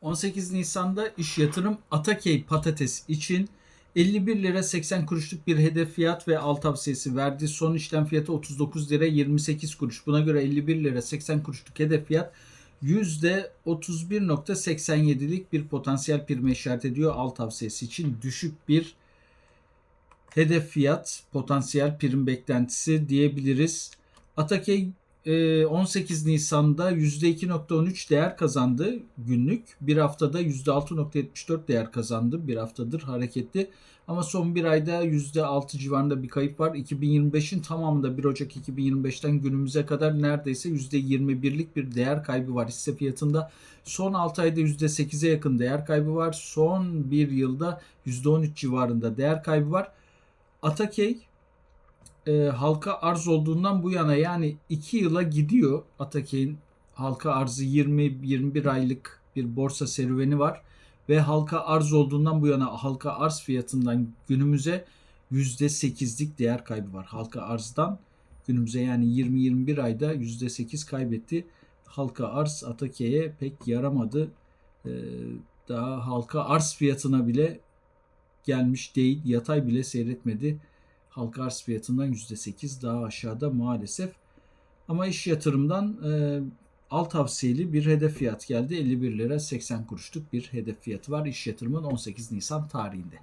18 Nisan'da iş yatırım Atakey patates için 51 lira 80 kuruşluk bir hedef fiyat ve al tavsiyesi verdi. Son işlem fiyatı 39 lira 28 kuruş. Buna göre 51 lira 80 kuruşluk hedef fiyat %31.87'lik bir potansiyel prime işaret ediyor. Al tavsiyesi için düşük bir hedef fiyat potansiyel prim beklentisi diyebiliriz. Atakey 18 Nisan'da %2.13 değer kazandı günlük. Bir haftada %6.74 değer kazandı. Bir haftadır hareketli. Ama son bir ayda %6 civarında bir kayıp var. 2025'in tamamında 1 Ocak 2025'ten günümüze kadar neredeyse %21'lik bir değer kaybı var hisse fiyatında. Son 6 ayda %8'e yakın değer kaybı var. Son bir yılda %13 civarında değer kaybı var. Atakey e, halka arz olduğundan bu yana yani 2 yıla gidiyor Atakey'in halka arzı 20-21 aylık bir borsa serüveni var ve halka arz olduğundan bu yana halka arz fiyatından günümüze %8'lik değer kaybı var. Halka arzdan günümüze yani 20-21 ayda %8 kaybetti. Halka arz Atakey'e pek yaramadı. Ee, daha halka arz fiyatına bile gelmiş değil. Yatay bile seyretmedi. Halka arz fiyatından %8 daha aşağıda maalesef. Ama iş yatırımdan e, al tavsiyeli bir hedef fiyat geldi. 51 lira 80 kuruşluk bir hedef fiyatı var iş yatırımın 18 Nisan tarihinde.